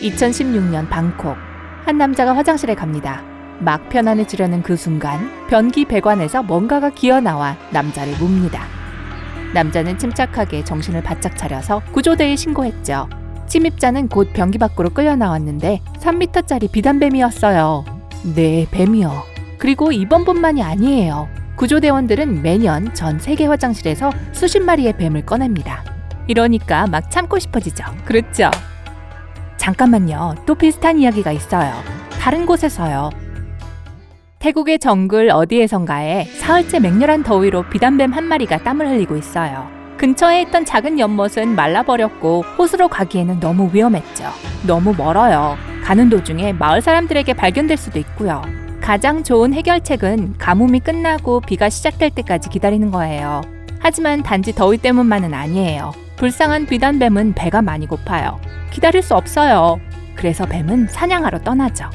(2016년) 방콕. 한 남자가 화장실에 갑니다. 막 편안해지려는 그 순간 변기 배관에서 뭔가가 기어나와 남자를 묻니다. 남자는 침착하게 정신을 바짝 차려서 구조대에 신고했죠. 침입자는 곧 변기 밖으로 끌려 나왔는데 3m짜리 비단뱀이었어요. 네 뱀이요. 그리고 이번 분만이 아니에요. 구조대원들은 매년 전 세계 화장실에서 수십 마리의 뱀을 꺼냅니다 이러니까 막 참고 싶어지죠. 그렇죠? 잠깐만요. 또 비슷한 이야기가 있어요. 다른 곳에서요. 태국의 정글 어디에선가에 사흘째 맹렬한 더위로 비단뱀 한 마리가 땀을 흘리고 있어요. 근처에 있던 작은 연못은 말라버렸고 호수로 가기에는 너무 위험했죠. 너무 멀어요. 가는 도중에 마을 사람들에게 발견될 수도 있고요. 가장 좋은 해결책은 가뭄이 끝나고 비가 시작될 때까지 기다리는 거예요. 하지만 단지 더위 때문만은 아니에요. 불쌍한 비단뱀은 배가 많이 고파요. 기다릴 수 없어요. 그래서 뱀은 사냥하러 떠나죠.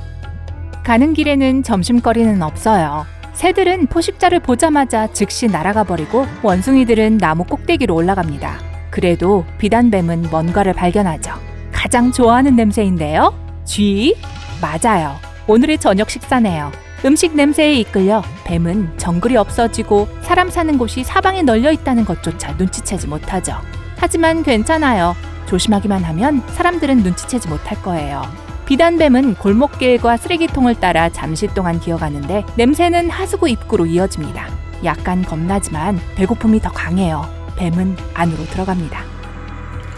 가는 길에는 점심거리는 없어요. 새들은 포식자를 보자마자 즉시 날아가 버리고 원숭이들은 나무 꼭대기로 올라갑니다. 그래도 비단뱀은 뭔가를 발견하죠. 가장 좋아하는 냄새인데요. 쥐? 맞아요. 오늘의 저녁 식사네요. 음식 냄새에 이끌려 뱀은 정글이 없어지고 사람 사는 곳이 사방에 널려 있다는 것조차 눈치채지 못하죠. 하지만 괜찮아요. 조심하기만 하면 사람들은 눈치채지 못할 거예요. 비단뱀은 골목길과 쓰레기통을 따라 잠시 동안 기어가는데 냄새는 하수구 입구로 이어집니다. 약간 겁나지만 배고픔이 더 강해요. 뱀은 안으로 들어갑니다.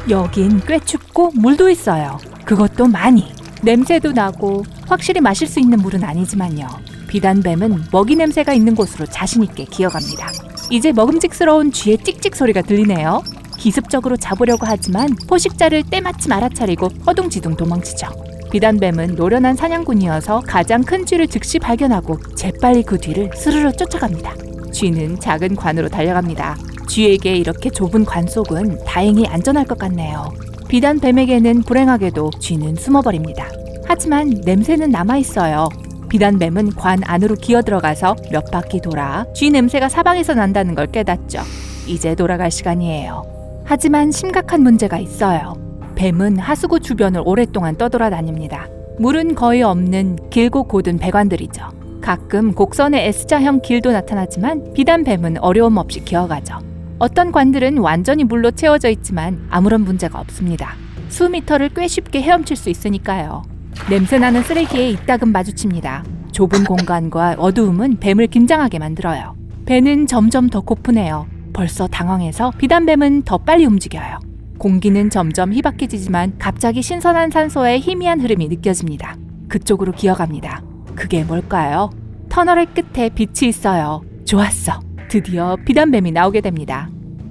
여긴 꽤 춥고 물도 있어요. 그것도 많이. 냄새도 나고 확실히 마실 수 있는 물은 아니지만요. 비단뱀은 먹이 냄새가 있는 곳으로 자신있게 기어갑니다. 이제 먹음직스러운 쥐의 찍찍 소리가 들리네요. 기습적으로 잡으려고 하지만 포식자를 때마침 알아차리고 허둥지둥 도망치죠. 비단뱀은 노련한 사냥꾼이어서 가장 큰 쥐를 즉시 발견하고 재빨리 그 뒤를 스르르 쫓아갑니다. 쥐는 작은 관으로 달려갑니다. 쥐에게 이렇게 좁은 관 속은 다행히 안전할 것 같네요. 비단뱀에게는 불행하게도 쥐는 숨어버립니다. 하지만 냄새는 남아있어요. 비단뱀은 관 안으로 기어 들어가서 몇 바퀴 돌아 쥐 냄새가 사방에서 난다는 걸 깨닫죠. 이제 돌아갈 시간이에요. 하지만 심각한 문제가 있어요. 뱀은 하수구 주변을 오랫동안 떠돌아다닙니다. 물은 거의 없는 길고 곧은 배관들이죠. 가끔 곡선의 S자형 길도 나타나지만 비단 뱀은 어려움 없이 기어가죠. 어떤 관들은 완전히 물로 채워져 있지만 아무런 문제가 없습니다. 수미터를 꽤 쉽게 헤엄칠 수 있으니까요. 냄새나는 쓰레기에 이따금 마주칩니다. 좁은 공간과 어두움은 뱀을 긴장하게 만들어요. 배는 점점 더 고프네요. 벌써 당황해서 비단뱀은 더 빨리 움직여요. 공기는 점점 희박해지지만 갑자기 신선한 산소의 희미한 흐름이 느껴집니다. 그쪽으로 기어갑니다. 그게 뭘까요? 터널의 끝에 빛이 있어요. 좋았어. 드디어 비단뱀이 나오게 됩니다.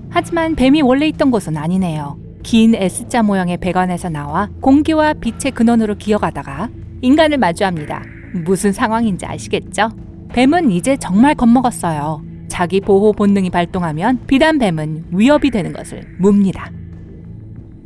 하지만 뱀이 원래 있던 곳은 아니네요. 긴 S자 모양의 배관에서 나와 공기와 빛의 근원으로 기어가다가 인간을 마주합니다. 무슨 상황인지 아시겠죠? 뱀은 이제 정말 겁먹었어요. 자기 보호 본능이 발동하면 비단 뱀은 위협이 되는 것을 뭅니다.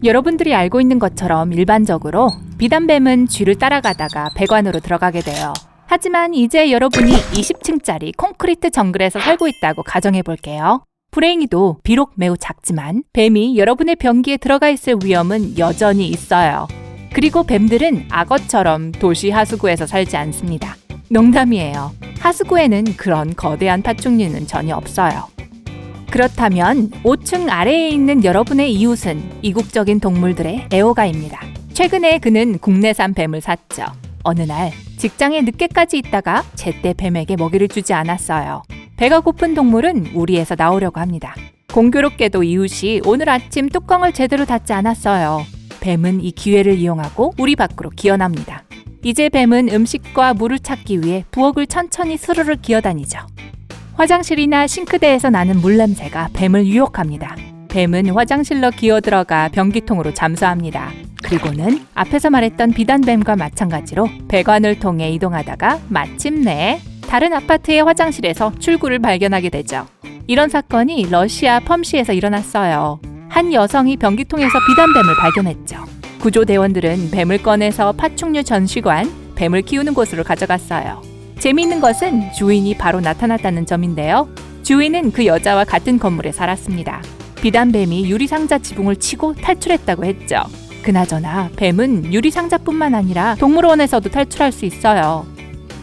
여러분들이 알고 있는 것처럼 일반적으로 비단 뱀은 쥐를 따라가다가 배관으로 들어가게 돼요. 하지만 이제 여러분이 20층짜리 콘크리트 정글에서 살고 있다고 가정해 볼게요. 불행히도 비록 매우 작지만 뱀이 여러분의 변기에 들어가 있을 위험은 여전히 있어요. 그리고 뱀들은 악어처럼 도시 하수구에서 살지 않습니다. 농담이에요. 하수구에는 그런 거대한 파충류는 전혀 없어요. 그렇다면 5층 아래에 있는 여러분의 이웃은 이국적인 동물들의 애호가입니다. 최근에 그는 국내산 뱀을 샀죠. 어느 날 직장에 늦게까지 있다가 제때 뱀에게 먹이를 주지 않았어요. 배가 고픈 동물은 우리에서 나오려고 합니다. 공교롭게도 이웃이 오늘 아침 뚜껑을 제대로 닫지 않았어요. 뱀은 이 기회를 이용하고 우리 밖으로 기어납니다. 이제 뱀은 음식과 물을 찾기 위해 부엌을 천천히 스르르 기어다니죠. 화장실이나 싱크대에서 나는 물 냄새가 뱀을 유혹합니다. 뱀은 화장실로 기어 들어가 변기통으로 잠수합니다. 그리고는 앞에서 말했던 비단뱀과 마찬가지로 배관을 통해 이동하다가 마침내 다른 아파트의 화장실에서 출구를 발견하게 되죠. 이런 사건이 러시아 펌시에서 일어났어요. 한 여성이 변기통에서 비단뱀을 발견했죠. 구조대원들은 뱀을 꺼내서 파충류 전시관, 뱀을 키우는 곳으로 가져갔어요. 재미있는 것은 주인이 바로 나타났다는 점인데요. 주인은 그 여자와 같은 건물에 살았습니다. 비단뱀이 유리상자 지붕을 치고 탈출했다고 했죠. 그나저나 뱀은 유리상자뿐만 아니라 동물원에서도 탈출할 수 있어요.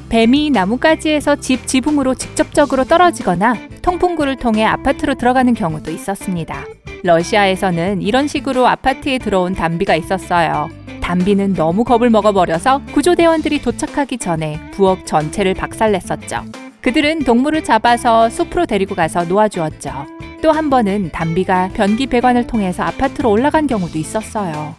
뱀이 나뭇가지에서 집 지붕으로 직접적으로 떨어지거나 통풍구를 통해 아파트로 들어가는 경우도 있었습니다. 러시아에서는 이런 식으로 아파트에 들어온 담비가 있었어요. 담비는 너무 겁을 먹어버려서 구조대원들이 도착하기 전에 부엌 전체를 박살냈었죠. 그들은 동물을 잡아서 숲으로 데리고 가서 놓아주었죠. 또 한 번은 담비가 변기 배관을 통해서 아파트로 올라간 경우도 있었어요.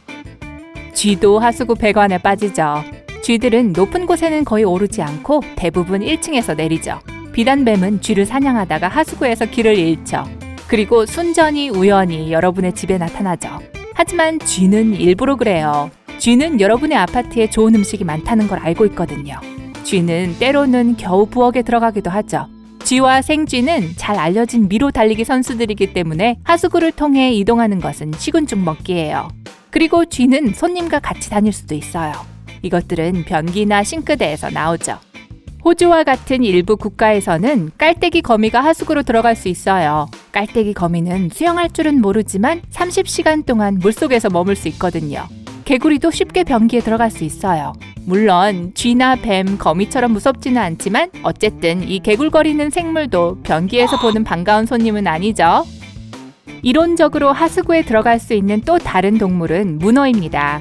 쥐도 하수구 배관에 빠지죠. 쥐들은 높은 곳에는 거의 오르지 않고 대부분 1층에서 내리죠. 비단뱀은 쥐를 사냥하다가 하수구에서 길을 잃죠. 그리고 순전히 우연히 여러분의 집에 나타나죠. 하지만 쥐는 일부러 그래요. 쥐는 여러분의 아파트에 좋은 음식이 많다는 걸 알고 있거든요. 쥐는 때로는 겨우 부엌에 들어가기도 하죠. 쥐와 생쥐는 잘 알려진 미로 달리기 선수들이기 때문에 하수구를 통해 이동하는 것은 식은 죽 먹기예요. 그리고 쥐는 손님과 같이 다닐 수도 있어요. 이것들은 변기나 싱크대에서 나오죠. 호주와 같은 일부 국가에서는 깔때기 거미가 하수구로 들어갈 수 있어요. 깔때기 거미는 수영할 줄은 모르지만 30시간 동안 물속에서 머물 수 있거든요. 개구리도 쉽게 변기에 들어갈 수 있어요. 물론 쥐나 뱀, 거미처럼 무섭지는 않지만 어쨌든 이 개굴거리는 생물도 변기에서 보는 반가운 손님은 아니죠. 이론적으로 하수구에 들어갈 수 있는 또 다른 동물은 문어입니다.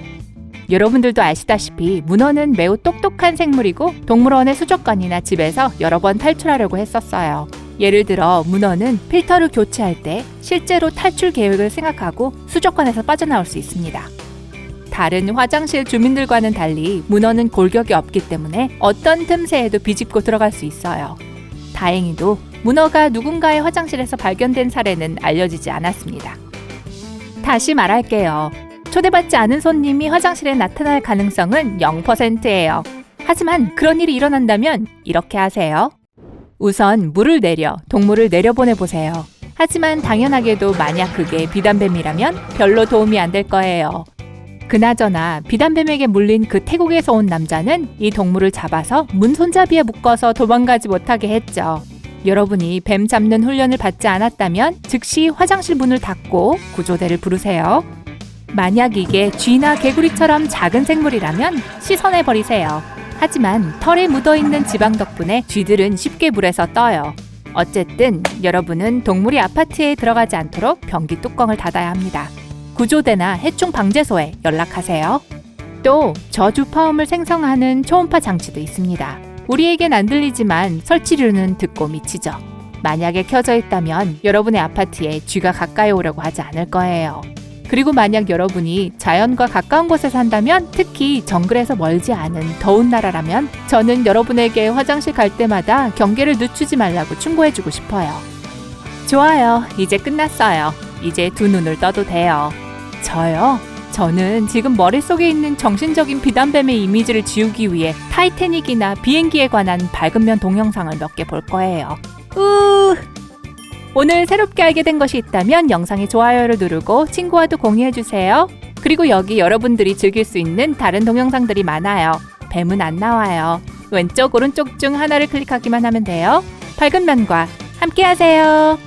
여러분들도 아시다시피 문어는 매우 똑똑한 생물이고 동물원의 수족관이나 집에서 여러 번 탈출하려고 했었어요. 예를 들어 문어는 필터를 교체할 때 실제로 탈출 계획을 생각하고 수족관에서 빠져나올 수 있습니다. 다른 화장실 주민들과는 달리 문어는 골격이 없기 때문에 어떤 틈새에도 비집고 들어갈 수 있어요. 다행히도 문어가 누군가의 화장실에서 발견된 사례는 알려지지 않았습니다. 다시 말할게요. 초대받지 않은 손님이 화장실에 나타날 가능성은 0%예요. 하지만 그런 일이 일어난다면 이렇게 하세요. 우선 물을 내려 동물을 내려보내 보세요. 하지만 당연하게도 만약 그게 비단뱀이라면 별로 도움이 안 될 거예요. 그나저나 비단뱀에게 물린 그 태국에서 온 남자는 이 동물을 잡아서 문 손잡이에 묶어서 도망가지 못하게 했죠. 여러분이 뱀 잡는 훈련을 받지 않았다면 즉시 화장실 문을 닫고 구조대를 부르세요. 만약 이게 쥐나 개구리처럼 작은 생물이라면 씻어내 버리세요. 하지만 털에 묻어 있는 지방 덕분에 쥐들은 쉽게 물에서 떠요. 어쨌든 여러분은 동물이 아파트에 들어가지 않도록 변기 뚜껑을 닫아야 합니다. 구조대나 해충 방제소에 연락하세요. 또 저주파음을 생성하는 초음파 장치도 있습니다. 우리에겐 안 들리지만 설치류는 듣고 미치죠. 만약에 켜져 있다면 여러분의 아파트에 쥐가 가까이 오려고 하지 않을 거예요. 그리고 만약 여러분이 자연과 가까운 곳에 산다면 특히 정글에서 멀지 않은 더운 나라라면 저는 여러분에게 화장실 갈 때마다 경계를 늦추지 말라고 충고해주고 싶어요. 좋아요. 이제 끝났어요. 이제 두 눈을 떠도 돼요. 저요? 저는 지금 머릿속에 있는 정신적인 비단뱀의 이미지를 지우기 위해 타이타닉이나 비행기에 관한 밝은 면 동영상을 몇 개 볼 거예요. 우! 오늘 새롭게 알게 된 것이 있다면 영상에 좋아요를 누르고 친구와도 공유해주세요. 그리고 여기 여러분들이 즐길 수 있는 다른 동영상들이 많아요. 뱀은 안 나와요. 왼쪽, 오른쪽 중 하나를 클릭하기만 하면 돼요. 밝은 면과 함께 하세요.